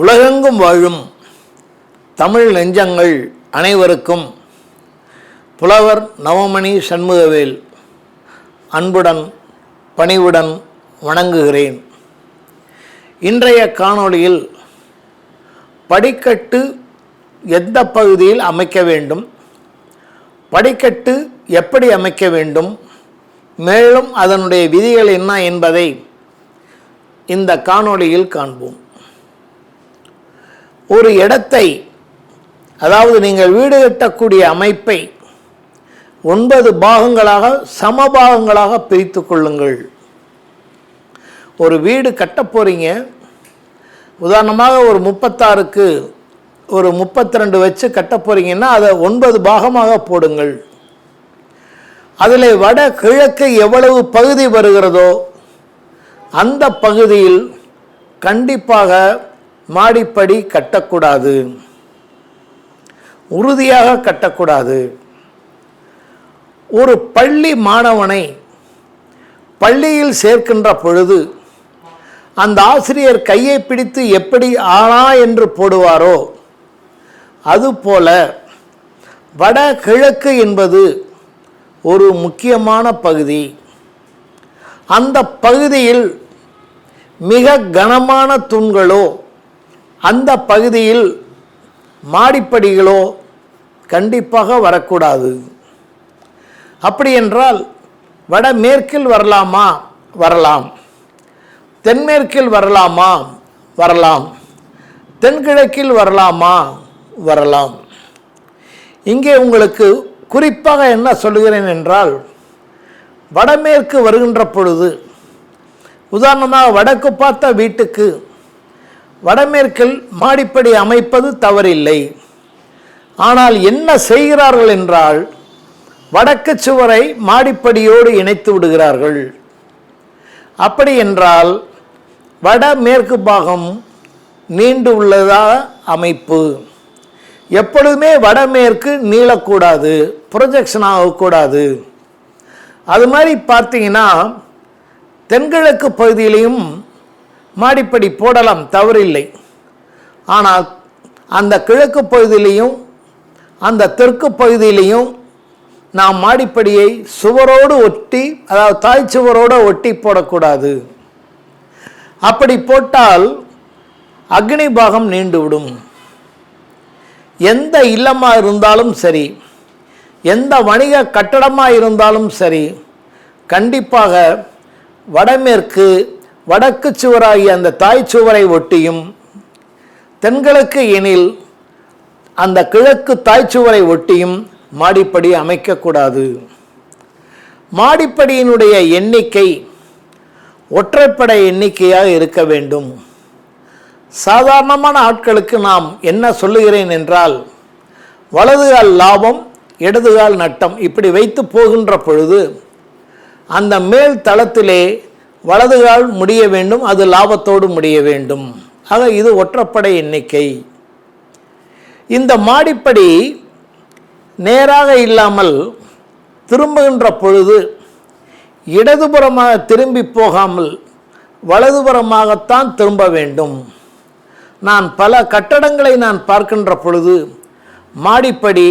உலகெங்கும் வாழும் தமிழ் நெஞ்சங்கள் அனைவருக்கும் புலவர் நவமணி சண்முகவேல் அன்புடன் பணிவுடன் வணங்குகிறேன். இன்றைய காணொளியில் படிக்கட்டு எந்த பகுதியில் அமைக்க வேண்டும் படிக்கட்டு எப்படி அமைக்க வேண்டும் மேலும் அதனுடைய விதிகள் என்ன என்பதை இந்த காணொளியில் காண்போம். ஒரு இடத்தை அதாவது நீங்கள் வீடு கட்டக்கூடிய அமைப்பை ஒன்பது பாகங்களாக சமபாகங்களாக பிரித்து கொள்ளுங்கள். ஒரு வீடு கட்டப் போகிறீங்க உதாரணமாக ஒரு முப்பத்தாறுக்கு ஒரு முப்பத்தி ரெண்டு வச்சு கட்ட போகிறீங்கன்னா அதை ஒன்பது பாகமாக போடுங்கள். அதில் வட கிழக்கு எவ்வளவு பகுதி வருகிறதோ அந்த பகுதியில் கண்டிப்பாக மாடிப்படி கட்டக்கூடாது. உறுதியாக கட்டக்கூடாது. ஒரு பள்ளி மாணவனை பள்ளியில் சேர்க்கின்ற பொழுது அந்த ஆசிரியர் கையை பிடித்து எப்படி ஆனா என்று போடுவாரோ அதுபோல வட கிழக்கு என்பது ஒரு முக்கியமான பகுதி. அந்த பகுதியில் மிக கனமான தூண்களோ அந்த பகுதியில் மாடிப்படிகளோ கண்டிப்பாக வரக்கூடாது. அப்படி என்றால் வடமேற்கில் வரலாமா? வரலாம். தென்மேற்கில் வரலாமா? வரலாம். தென்கிழக்கில் வரலாமா? வரலாம். இங்கே உங்களுக்கு குறிப்பாக என்ன சொல்லுகிறேன் என்றால் வடமேற்கு வருகின்ற பொழுது உதாரணமாக வடக்கு பார்த்த வீட்டுக்கு வடமேற்கில் மாடிப்படி அமைப்பது தவறில்லை. ஆனால் என்ன செய்கிறார்கள் என்றால் வடக்கு சுவரை மாடிப்படியோடு இணைத்து விடுகிறார்கள். அப்படி என்றால் வடமேற்கு பாகம் நீண்டு உள்ளதா அமைப்பு? எப்பொழுதுமே வடமேற்கு நீளக்கூடாது ப்ரொஜெக்ஷன் ஆகக்கூடாது. அது மாதிரி பார்த்தீங்கன்னா தென்கிழக்கு பகுதியிலையும் மாடிப்படி போடலாம் தவறில்லை. ஆனால் அந்த கிழக்கு பகுதியிலையும் அந்த தெற்கு பகுதியிலையும் நாம் மாடிப்படியை சுவரோடு ஒட்டி அதாவது தாய் சுவரோடு ஒட்டி போடக்கூடாது. அப்படி போட்டால் அக்னி பாகம் நீண்டுவிடும். எந்த இல்லமாக இருந்தாலும் சரி எந்த வணிக கட்டடமாக இருந்தாலும் சரி கண்டிப்பாக வடமேற்கு வடக்கு சுவராகிய அந்த தாய் சுவரை ஒட்டியும் தென்கிழக்கு எனில் அந்த கிழக்கு தாய் சுவரை ஒட்டியும் மாடிப்படி அமைக்கக்கூடாது. மாடிப்படியினுடைய எண்ணிக்கை ஒற்றைப்படை எண்ணிக்கையாக இருக்க வேண்டும். சாதாரணமான ஆட்களுக்கு நாம் என்ன சொல்லுகிறேன் என்றால் வலதுகால் லாபம் இடதுகால் நட்டம் இப்படி வைத்து போகின்ற பொழுது அந்த மேல் தளத்திலே வலதுகால் முடிய வேண்டும் அது லாபத்தோடு முடிய வேண்டும். ஆக இது ஒற்றைப்படை எண்ணிக்கை. இந்த மாடிப்படி நேராக இல்லாமல் திரும்புகின்ற பொழுது இடதுபுறமாக திரும்பி போகாமல் வலதுபுறமாகத்தான் திரும்ப வேண்டும். நான் பல கட்டடங்களை நான் பார்க்கின்ற பொழுது மாடிப்படி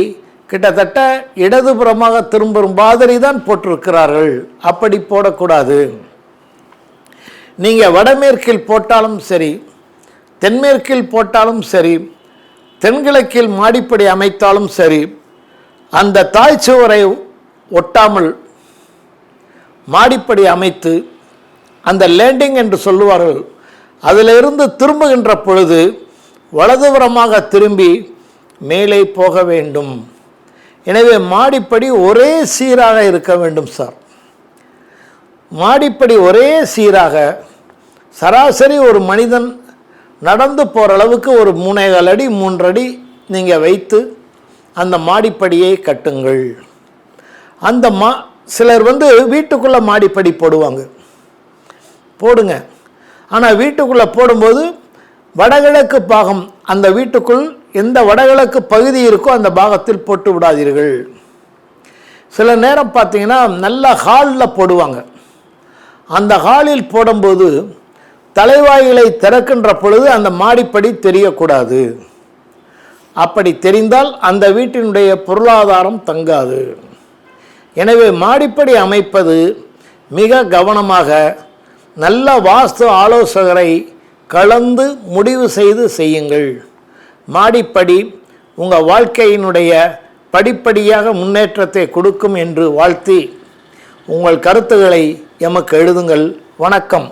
கிட்டத்தட்ட இடதுபுறமாக திரும்பும் மாதிரி தான் போட்டிருக்கிறார்கள். அப்படி போடக்கூடாது. நீங்கள் வடமேற்கில் போட்டாலும் சரி தென்மேற்கில் போட்டாலும் சரி தென்கிழக்கில் மாடிப்படி அமைத்தாலும் சரி அந்த தாய் சுவரை ஒட்டாமல் மாடிப்படி அமைத்து அந்த லேண்டிங் என்று சொல்லுவார்கள் அதிலிருந்து திரும்புகின்ற பொழுது வலதுபுறமாக திரும்பி மேலே போக வேண்டும். எனவே மாடிப்படி ஒரே சீராக இருக்க வேண்டும் சார். மாடிப்படி ஒரே சீராக சராசரி ஒரு மனிதன் நடந்து போகிற அளவுக்கு ஒரு மூணேகால் அடி மூன்றடி நீங்கள் வைத்து அந்த மாடிப்படியை கட்டுங்கள். அந்த மா சிலர் வந்து வீட்டுக்குள்ளே மாடிப்படி போடுவாங்க. போடுங்க. ஆனால் வீட்டுக்குள்ளே போடும்போது வடகிழக்கு பாகம் அந்த வீட்டுக்குள் எந்த வடகிழக்கு பகுதி இருக்கோ அந்த பாகத்தில் போட்டு விடாதீர்கள். சில நேரம் பார்த்தீங்கன்னா நல்ல ஹாலில் போடுவாங்க. அந்த ஹாலில் போடும்போது தலைவாயிலை திறக்கின்ற பொழுது அந்த மாடிப்படி தெரியக்கூடாது. அப்படி தெரிந்தால் அந்த வீட்டினுடைய பொருளாதாரம் தங்காது. எனவே மாடிப்படி அமைப்பது மிக கவனமாக நல்ல வாஸ்து ஆலோசகரை கலந்து முடிவு செய்து செய்யுங்கள். மாடிப்படி உங்கள் வாழ்க்கையினுடைய படிப்படியாக முன்னேற்றத்தை கொடுக்கும் என்று வாழ்த்தி உங்கள் கருத்துக்களை எமக்கு எழுதுங்கள். வணக்கம்.